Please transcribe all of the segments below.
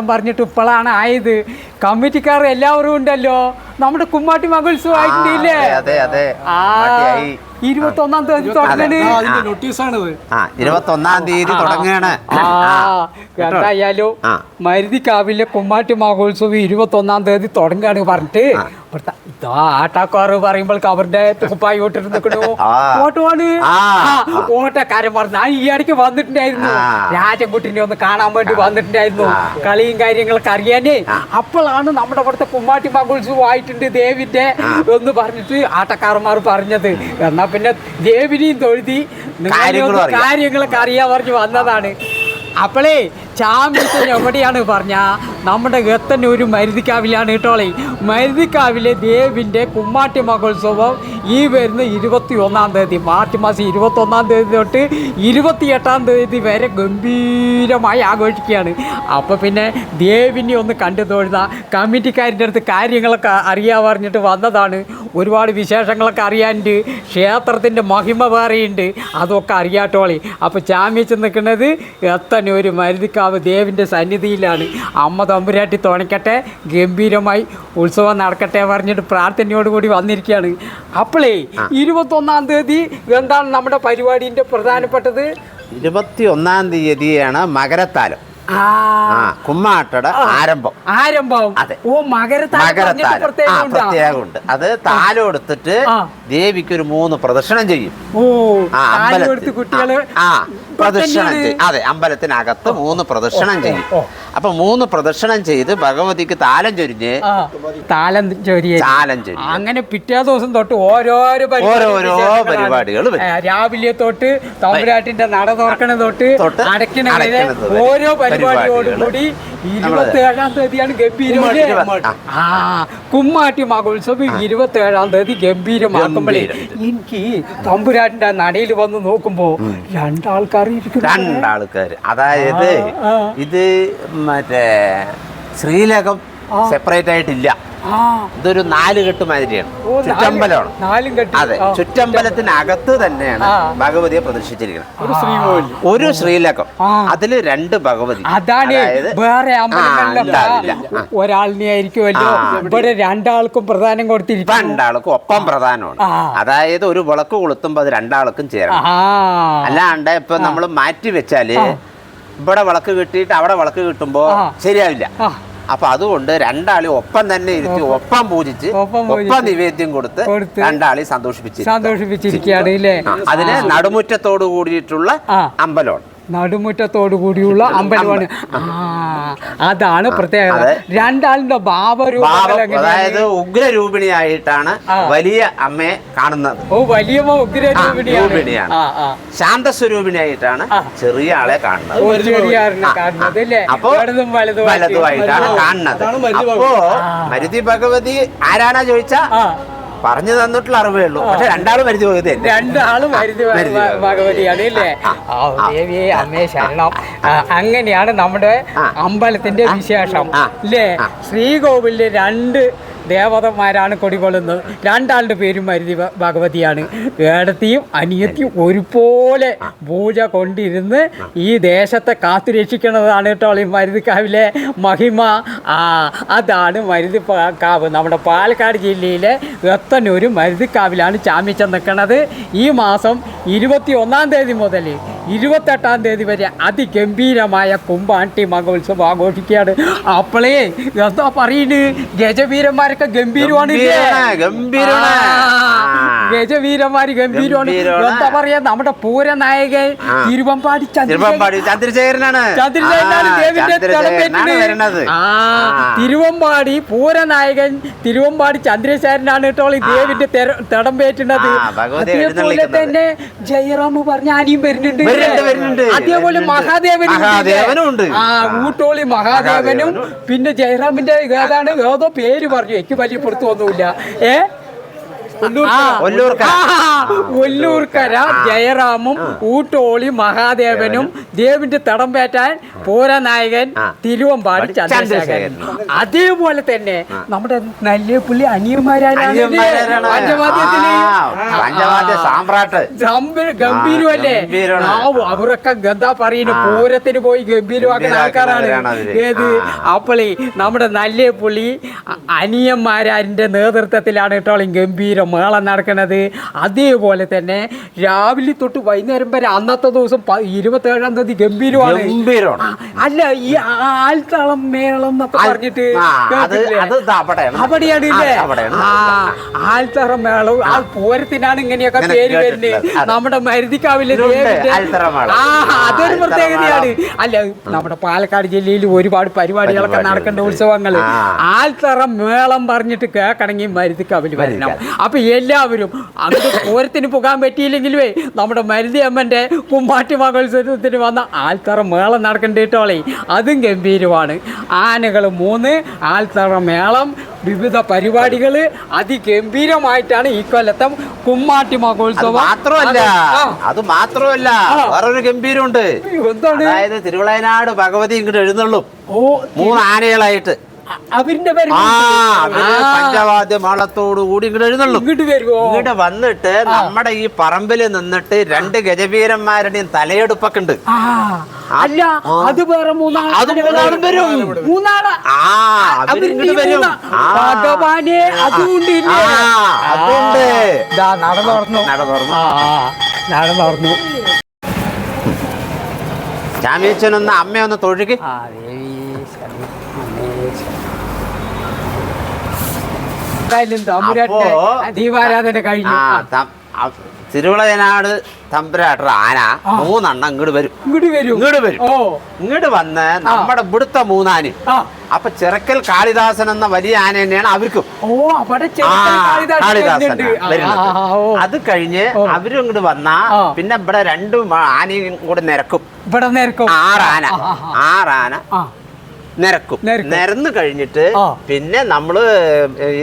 പറഞ്ഞിട്ട് ഇപ്പോഴാണ് ആയത്. കമ്മിറ്റിക്കാർ എല്ലാവരും ഉണ്ടല്ലോ. നമ്മുടെ കുമ്മാട്ടി മഹോത്സവമായിട്ടില്ലേ ആയിട്ടില്ലേ ആ. ഇരുപത്തി ഒന്നാം തീയതി തുടങ്ങണേ. ആ, അതിന്റെ നോട്ടീസാണിത് ആ ഇരുപത്തി ഒന്നാം തീയതി തുടങ്ങുകയാണ്. ആ എന്തായാലും ആ. മരുതിക്കാവിലെ കുമ്മാട്ടി മഹോത്സവം ഇരുപത്തി ഒന്നാം തീയതി തുടങ്ങുകയാണ് പറഞ്ഞിട്ട്. ഇവിടുത്തെ ഇതാ ആട്ടാക്കാറ് പറയുമ്പോൾ അവരുടെ തുപ്പായി ഓട്ടിട്ട് നിൽക്കണു ആ. ഓട്ടമാണ് ആ. ഓട്ടക്കാരൻ പറഞ്ഞു ഞാൻ ഈ ഇടയ്ക്ക് വന്നിട്ടുണ്ടായിരുന്നു. രാജൻകുട്ടിനെ ഒന്ന് കാണാൻ വേണ്ടി വന്നിട്ടുണ്ടായിരുന്നു. കളിയും കാര്യങ്ങളൊക്കെ അറിയാനേ. അപ്പോഴാണ് നമ്മുടെ ഇവിടുത്തെ കുമ്മാട്ടി മഹോത്സവം ആയിട്ടുണ്ട് ദേവിന്റെ എന്ന് പറഞ്ഞിട്ട് ആട്ടക്കാരന്മാർ പറഞ്ഞത്. എന്നാ പിന്നെ ദേവിനെയും തൊഴുതി. കാര്യങ്ങളൊക്കെ അറിയാൻ പറഞ്ഞ് വന്നതാണ് അപ്പോളേ ചാമ്പ്യൻ എവിടെയാണ് പറഞ്ഞ നമ്മുടെ ഗത്തന്നൂർ മരുതിക്കാവിലാണ് കേട്ടോളെ മരുതിക്കാവിലെ ദേവിന്റെ കുമ്മാട്ടി മഹോത്സവം ഈ വരുന്ന ഇരുപത്തി ഒന്നാം തീയതി മാർച്ച് മാസം ഇരുപത്തി ഒന്നാം തീയതി തൊട്ട് ഇരുപത്തി എട്ടാം തീയതി വരെ ഗംഭീരമായി ആഘോഷിക്കുകയാണ്. അപ്പോൾ പിന്നെ ദേവിനെ ഒന്ന് കണ്ടു തൊഴുന്ന കമ്മിറ്റിക്കാരിന്റെ അടുത്ത് കാര്യങ്ങളൊക്കെ അറിയാൻ പറഞ്ഞിട്ട് വന്നതാണ്. ഒരുപാട് വിശേഷങ്ങളൊക്കെ അറിയാനുണ്ട്. ക്ഷേത്രത്തിന്റെ മഹിമ വേറെയുണ്ട്. അതൊക്കെ അറിയാട്ടോളി അപ്പോൾ ചാമ്യച്ച് നിൽക്കുന്നത് എത്തനൂർ മരുതിക്കാവ് ദേവിന്റെ സന്നിധിയിലാണ്. അമ്മ തമ്പുരാട്ടി തോണിക്കട്ടെ ഗംഭീരമായി ഉത്സവം നടക്കട്ടെ പറഞ്ഞിട്ട് പ്രാർത്ഥനയോടുകൂടി വന്നിരിക്കുകയാണ്. അപ്പോളേ ഇരുപത്തൊന്നാം തീയതി എന്താണ് നമ്മുടെ പരിപാടിന്റെ പ്രധാനപ്പെട്ടത്? ഇരുപത്തി ഒന്നാം തീയതിയാണ് മകരത്താലം. കുമ്മാട്ടയുടെ ആരംഭം. ആരംഭം. അതെ. ഓ മകരത്താലം പ്രത്യേകമുണ്ട്? അത് താലം എടുത്തിട്ട്. ദേവിക്ക് ഒരു മൂന്ന് പ്രദക്ഷിണം ചെയ്യും. ആ പ്രദക്ഷിണം ചെയ്യും അതെ അമ്പലത്തിനകത്ത് മൂന്ന് പ്രദക്ഷിണം ചെയ്യും. അപ്പൊ മൂന്ന് പ്രദക്ഷിണം ചെയ്ത് ഭഗവതിക്ക് താലം ചൊരിഞ്ഞ് താലം ചൊരിയ താലം ചൊരി അങ്ങനെ പിറ്റേ ദിവസം തൊട്ട് ഓരോരോ ഓരോരോ. പരിപാടികൾ രാവിലെ തൊട്ട് തമ്പുരാട്ടിന്റെ നട തുറക്കണ തൊട്ട് അടയ്ക്കണത് ഓരോ പരിപാടിയോടും കൂടി തീയതിയാണ്. ആ കുമ്മാട്ടി മഹോത്സവം ഇരുപത്തി ഏഴാം തീയതി ഗംഭീരമാക്കുമ്പോഴേ ഗംഭീരം. എനിക്ക് തമ്പുരാട്ടിന്റെ നടയിൽ വന്ന് നോക്കുമ്പോ രണ്ടാൾക്കാർ ഇരിക്കുന്നു. രണ്ടാൾക്കാര് അതായത് ആ, ആ. ഇത് മറ്റേ ശ്രീലകം സെപ്പറേറ്റ് ആയിട്ടില്ല. ആ ഇതൊരു നാല് കെട്ട് മാതിരിയാണ് ചുറ്റമ്പലമാണ് അതെ. ചുറ്റമ്പലത്തിനകത്ത് തന്നെയാണ് ഭഗവതിയെ പ്രദർശിച്ചിരിക്കുന്നത് ഒരു ശ്രീലക്കം. ശ്രീലകം അതിൽ രണ്ട് ഭഗവതി. അതാണ് വേറെ. ഒരാളിനെ ആയിരിക്കുമല്ലോ ഇവിടെ രണ്ടാൾക്കും പ്രധാനം കൊടുത്തിരിക്കും രണ്ടാൾക്കും ഒപ്പം പ്രധാനമാണ്. അതായത് ഒരു വിളക്ക് കൊളുത്തുമ്പോ അത് രണ്ടാൾക്കും ചേരണം. അല്ലാണ്ട് ഇപ്പൊ നമ്മൾ മാറ്റി വെച്ചാൽ ഇവിടെ വിളക്ക് കിട്ടിയിട്ട് അവിടെ വിളക്ക് കിട്ടുമ്പോ ശരിയാവില്ല. അപ്പൊ അതുകൊണ്ട് രണ്ടാളി ഒപ്പം തന്നെ ഇരുത്തി ഒപ്പം പൂജിച്ച് ഒപ്പം നിവേദ്യം കൊടുത്ത് രണ്ടാളി സന്തോഷിപ്പിച്ചു സന്തോഷിപ്പിച്ചിരിക്കുകയാണ് അതിന് നടുമുറ്റത്തോട് കൂടിയിട്ടുള്ള. അമ്പലമാണ്. നടുമുറ്റത്തോടു കൂടിയുള്ള അമ്പലമാണ്. ആ അതാണ് പ്രത്യേകത. രണ്ടാളിന്റെ ഭാവരൂപം അതായത് ഉഗ്രരൂപിണിയായിട്ടാണ് വലിയ അമ്മയെ കാണുന്നത്. ഓ വലിയ ഉഗ്രരൂപിണിയാണ്. രൂപിണിയാണ്. ആ ആ. ശാന്തസ്വരൂപിണിയായിട്ടാണ്. ചെറിയ ആളെ കാണുന്നത്. ചെറിയാറിനെ കാണുന്നത് അല്ലേ? അപ്പോ വലതും വലതും വലതുമായിട്ടാണ് കാണുന്നത്. അപ്പോ മരുതി ഭഗവതി ആരാണ ചോദിച്ചാ? പറഞ്ഞു തന്നിട്ടുള്ള അറിവേ ഉള്ളൂ. പക്ഷെ രണ്ടാളും മരുതി പോയത് രണ്ടാളും മരുതി ഭഗവതിയാണ് ദേവിയെ അമ്മേ ശരണം. അങ്ങനെയാണ് നമ്മുടെ അമ്പലത്തിന്റെ വിശേഷം. ഇല്ലേ? ശ്രീകോവിലിൽ രണ്ട് ദേവതന്മാരാണ് കൊടികൊള്ളുന്നത്. രണ്ടാളുടെ പേരും മരുതി ഭഗവതിയാണ്. ഏടത്തിയും അനിയത്തിയും ഒരുപോലെ പൂജ കൊണ്ടിരുന്ന് ഈ ദേശത്തെ കാത്തുരക്ഷിക്കുന്നതാണ് കേട്ടോ ഈ മരുതിക്കാവിലെ മഹിമ. ആ അതാണ് മരുതി കാവ്. നമ്മുടെ പാലക്കാട് ജില്ലയിലെ എത്തന്നൂർ മരുതിക്കാവിലാണ് ചാമ്യച്ച നിൽക്കുന്നത് ഈ മാസം ഇരുപത്തി ഒന്നാം തീയതി മുതൽ ഇരുപത്തെട്ടാം തീയതി വരെ അതിഗംഭീരമായ കുമ്പാട്ടി മഹോത്സവം ആഘോഷിക്കുകയാണ്. അപ്പളേ എന്താ പറയുന്നത് ഗജവീരന്മാരൊക്കെ ഗംഭീരമാണ്. ഗജവീരന്മാര് ഗംഭീരമാണ്. എന്താ പറയാ നമ്മുടെ പൂരനായകൻ നായകൻ തിരുവമ്പാടി തിരുവമ്പാടി ചന്ദ്രശേഖരനാണ്. ചന്ദ്രശേഖരനാണ് ആ, ദേവിന്റെ ചന്ദ്രശേഖരനാണ് ആ തിരുവമ്പാടി തിരുവമ്പാടി പൂരനായകൻ തിരുവമ്പാടി ചന്ദ്രശേഖരനാണ് കേട്ടോ ഈ ദേവിന്റെ തടം പേറ്റുന്നത്. അതേപോലെ തന്നെ ജയറാം പറഞ്ഞ ആനിയും വരുന്നുണ്ട്. അതേപോലെ. മഹാദേവനും ഉണ്ട്. ആ ഊട്ടോളി മഹാദേവനും പിന്നെ ജയറാമിന്റെ ഏതാണ് ഏതോ പേര് പറഞ്ഞു. എനിക്ക് വലിയ പുറത്തു ഒന്നുമില്ല. ആ, ഒല്ലൂർക്കര. ജയറാമും ഊട്ടോളി മഹാദേവനും ദേവിന്റെ തടം പേറ്റാൻ പൂരനായകൻ തിരുവമ്പാട് ചന്ദ്രശേഖരൻ. അതേപോലെ തന്നെ നമ്മുടെ നല്ലേപ്പുള്ളി അനിയന്മാരാണ് ഗംഭീരമല്ലേ. അവരൊക്കെ ഗന്ധാ പറയുന്നു. പൂരത്തിന് പോയി ഗംഭീരമാക്കുന്ന ആൾക്കാരാണ്. ഏത്? അപ്പളി നമ്മുടെ നല്ല പുള്ളി അനിയന്മാരാരിന്റെ നേതൃത്വത്തിലാണ് ഇട്ടോളി ഗംഭീര. മേളം നടക്കുന്നത് അതേപോലെ തന്നെ രാവിലെ തൊട്ട് വൈകുന്നേരം വരെ അന്നത്തെ ദിവസം ഇരുപത്തേഴാം തീയതി ഗംഭീരമാണ്. ഗംഭീരമാണ്. അല്ല ഈ ആൽത്താളം മേളം എന്നൊക്കെ പറഞ്ഞിട്ട് അവിടെയാണ്. ആൽത്തറ മേളവും ആ പൂരത്തിനാണ് ഇങ്ങനെയൊക്കെ പേര് വരുന്നത്. നമ്മുടെ മരുതിക്കാവിലെ മേളം. അതൊരു പ്രത്യേകതയാണ്. അല്ല നമ്മുടെ പാലക്കാട് ജില്ലയിൽ ഒരുപാട് പരിപാടികളൊക്കെ. നടക്കേണ്ട ഉത്സവങ്ങൾ. ആൽത്തറ മേളം പറഞ്ഞിട്ട് കേൾക്കണമെങ്കിൽ മരുതിക്കാവിൽ വരണം. മരുതിക്കാവ്. അപ്പൊ എല്ലാവരും അങ്ങോട്ട് പൂരത്തിന് പോകാൻ പറ്റിയില്ലെങ്കിലേ നമ്മുടെ മരുതി അമ്മന്റെ കുമ്മാട്ടി മഹോത്സവത്തിന് വന്ന ആൽത്തറ മേളം നടക്കേണ്ടിട്ടോളേ അതും ഗംഭീരമാണ്. ആനകൾ മൂന്ന് ആൽത്തറ മേളം വിവിധ പരിപാടികൾ അതിഗംഭീരമായിട്ടാണ് ഈ കൊല്ലത്തെ കുമ്മാട്ടി മഹോത്സവം മാത്രമല്ല അത് മാത്രമല്ല. വേറൊരു ഗംഭീരമുണ്ട്. എന്താണ്? അതായത് തിരുവളയനാട് ഭഗവതി ഇങ്ങോട്ട് എഴുന്നള്ളും. മൂന്ന് ആനകളായിട്ട്. അവരിന്റെ പഞ്ചവാദ്യ മേളത്തോടു കൂടി ഇങ്ങോട്ട് എഴുന്നള്ളും ഇങ്ങോട്ട് വന്നിട്ട് നമ്മുടെ ഈ പറമ്പിൽ നിന്നിട്ട് രണ്ട് ഗജവീരന്മാരുടെയും തലയെടുപ്പൊക്കെ ഉണ്ട്. അല്ല അത് വേറെ അത് മൂന്നാളും വരും. മൂന്നാൾ. അവരിങ്ങോട്ട് വരും. ഭഗവാനെ അതുകൊണ്ടില്ലേ ആ, അതുണ്ട്. ഇതാ നടന്നു നട തുറന്നു. ആ നടന്നു ചാമ്യച്ചനൊന്ന് അമ്മയൊന്ന് തൊഴുകി ആ ദേവി ശരണേ, അമ്മേ ശരണേ. എന്തായാലും തമ്പുരാന്റെ അപ്പോ- ദീപാരാധന കഴിഞ്ഞു. ആ ആ, ത- ആ, തിരുവിളയനാട് തമ്പുരാട്ടർ ആന മൂന്നെണ്ണം ഇങ്ങോട്ട് വരും. ഇങ്ങോട്ട് വരും. ഇങ്ങോട്ട് വരും. ഇങ്ങോട്ട് വന്ന് നമ്മുടെ ഇവിടുത്തെ മൂന്നാന്. അപ്പൊ ചിറക്കൽ കാളിദാസൻ എന്ന വലിയ ആന തന്നെയാണ് അവർക്കും. കാളിദാസൻ. അത് കഴിഞ്ഞ്. അവരും ഇങ്ങോട്ട് വന്നാ പിന്നെ ഇവിടെ രണ്ടും ആനയും കൂടെ നിരക്കും. ഇവിടെ നേർക്കും ആറാന. ആറാന. നിരക്കും. നിരന്ന് കഴിഞ്ഞിട്ട് പിന്നെ നമ്മൾ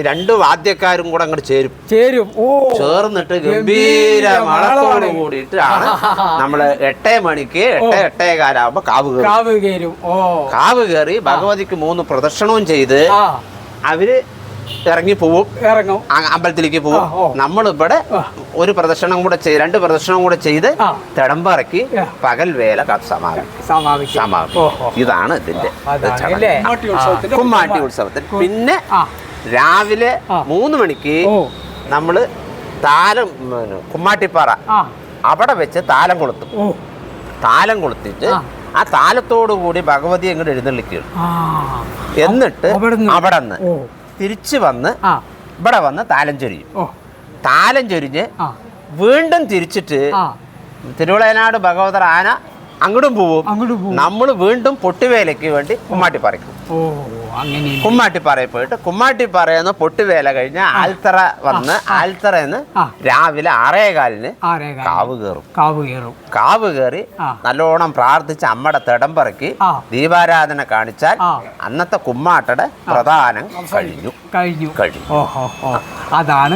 രണ്ട് വാദ്യക്കാരും കൂടെ അങ്ങോട്ട് ചേരും. ചേരും. ഓ. ചേർന്നിട്ട് ഗംഭീര മേളമാണ്. കൂടിയിട്ടാണ് നമ്മൾ എട്ടേ മണിക്ക് എട്ട് എട്ടേ കാലാവുമ്പോ കാവ് കയറും. കാവ് കയറും കാവ് കയറി ഭഗവതിക്ക് മൂന്ന് പ്രദക്ഷിണവും ചെയ്ത് അവർ ഇറങ്ങി. പോവും ഇറങ്ങും അമ്പലത്തിലേക്ക് പോവും. നമ്മളിവിടെ നമ്മൾ ഇവിടെ ഒരു പ്രദർശനം കൂടെ ചെയ്ത് രണ്ട് പ്രദർശനം കൂടെ ചെയ്ത്. തിടമ്പിറക്കി പകൽ വേല സമാപിക്കും. സമാപിക്കും. ഇതാണ് ഇതിന്റെ. കുമ്മാട്ടി കു- പിന്നെ രാവിലെ. മൂന്ന് മണിക്ക്. നമ്മൾ താലം കുമ്മാട്ടിപ്പാറ അവിടെ വെച്ച് താലം കൊളുത്തും. താലം കൊളുത്തിട്ട് ആ. താലത്തോടു കൂടി ഭഗവതി അങ്ങോട്ട് എഴുന്നള്ളിക്കുകയാണ്. എന്നിട്ട്? അവിടെ നിന്ന് തിരിച്ചു വന്ന് ഇവിടെ വന്ന് താലം ചൊരിഞ്ഞു താലം ചൊരിഞ്ഞ് വീണ്ടും തിരിച്ചിട്ട് തിരുവളയനാട് ഭഗവതർ ആന അങ്ങോട്ടും പോവും. നമ്മൾ വീണ്ടും പൊട്ടുവേലയ്ക്ക് വേണ്ടി കുമ്മാട്ടിപ്പാറയ്ക്കും ഓ. അങ്ങനെ കുമ്മാട്ടിപ്പാറയിൽ പോയിട്ട് കുമ്മാട്ടിപ്പാറയെന്ന് പൊട്ടുവേല കഴിഞ്ഞ ആൽത്തറ വന്ന് ആൽത്തറയെന്ന്. രാവിലെ ആറേകാലിന് കാവ് കയറും. കാവ് കയറും. കാവ് കയറി. നല്ലോണം പ്രാർത്ഥിച്ച് അമ്മയുടെ തിടമ്പറക്കി. ദീപാരാധന കാണിച്ചാൽ അന്നത്തെ കുമ്മാട്ടയുടെ പ്രധാനം കഴിഞ്ഞു. കഴിഞ്ഞു. കഴിഞ്ഞു. ഓ ഓ ഓ അതാണ്.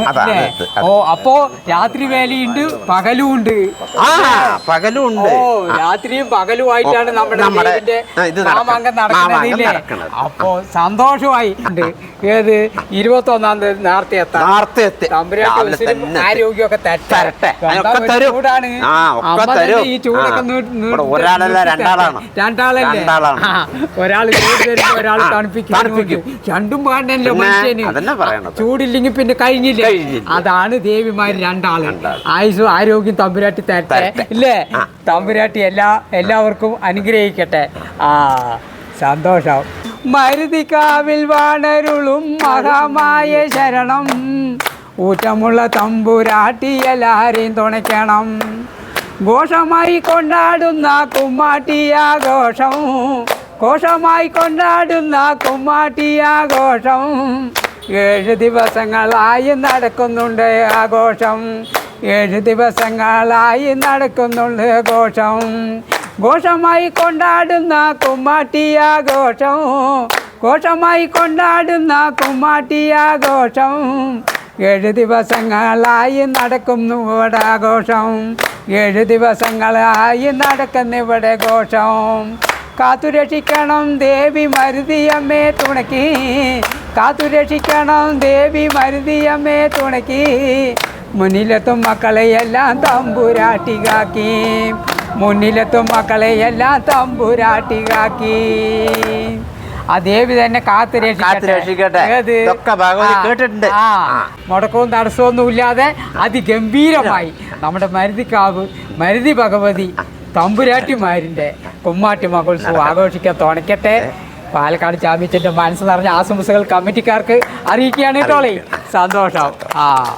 ഓ അപ്പോ രാത്രി വേലയുണ്ട് പകലും ഉണ്ട് ആ പകലും ഉണ്ട്. രാത്രിയും പകലുമായിട്ടാണ് നമ്മുടെ നമ്മുടെ, ഇത്? നടക്കുന്നത്. അപ്പോ സന്തോഷമായി. ഏത്? ഇരുപത്തി ഒന്നാം തീയതി നേരത്തെ എത്താം. എത്തി. ആരോഗ്യമൊക്കെ തരട്ടെ. ചൂടാണ്. ഈ ചൂടൊക്കെ ഒരാളല്ല, രണ്ടാളാണ്. രണ്ടാളല്ലേ? ഒരാൾ ചൂട് തരുമ്പോ ഒരാൾ തണുപ്പിക്കും. രണ്ടും മനുഷ്യന്. ചൂടില്ലെങ്കിൽ പിന്നെ കഴിഞ്ഞില്ലേ. അതാണ് ദേവിമാര് രണ്ടാൾ. ആയുസ് ആരോഗ്യം തമ്പുരാട്ടി തരട്ടെ. ഇല്ലേ? തമ്പുരാട്ടി എല്ലാ എല്ലാവർക്കും അനുഗ്രഹിക്കട്ടെ. ആ സന്തോഷം. മരുതിക്കാവിൽ വാണരുളും മഹാമായ ശരണം. ഊറ്റമുള്ള തമ്പുരാട്ടി എല്ലാരെയും തുണയ്ക്കണം. ഘോഷമായി കൊണ്ടാടുന്ന കുമ്മാട്ടിയാഘോഷം ഘോഷമായി കൊണ്ടാടുന്ന കുമ്മാട്ടിയാഘോഷം ഏഴ് ദിവസങ്ങളായി നടക്കുന്നുണ്ട് ആഘോഷം ഏഴ് ദിവസങ്ങളായി നടക്കുന്നുണ്ട് ഘോഷം. ഘോഷമായി കൊണ്ടാടുന്ന കുമ്മാട്ടിയാഘോഷം ഘോഷമായി കൊണ്ടാടുന്ന കുമ്മാട്ടിയാഘോഷം ഏഴ് ദിവസങ്ങളായി നടക്കുന്നു ഇവിടെ ആഘോഷം ഏഴ് ദിവസങ്ങളായി നടക്കുന്ന ഇവിടെ ഘോഷം. കാത്തുരക്ഷിക്കണം ദേവി മരുതിയമ്മേ തുണക്കി. കാത്തുരക്ഷിക്കണം ദേവി മരുതിയമ്മേ തുണക്കി. മുന്നിലെത്തും മക്കളെയെല്ലാം തമ്പുരാട്ടികാക്കി. മുന്നിലെത്തും മക്കളെയെല്ലാം തമ്പുരാട്ടികാക്കി. ആ ദേവി തന്നെ കാത്തു രക്ഷിക്കട്ടെ. കേട്ടിട്ടുണ്ട്. ആ. മുടക്കവും തടസ്സമൊന്നും ഇല്ലാതെ അതിഗംഭീരമായി നമ്മുടെ മരുതിക്കാവ് മരുതി ഭഗവതി തമ്പുരാട്ടിമാരിന്റെ കുമ്മാട്ടി മഹോത്സവം ആഘോഷിക്കാൻ തുണയ്ക്കട്ടെ. പാലക്കാട് ചാമ്പ്യത്തിന്റെ മനസ്സ് നിറഞ്ഞ ആശംസകൾ കമ്മിറ്റിക്കാർക്ക് അറിയിക്കുകയാണ് കേട്ടോളേ സന്തോഷം. ആ.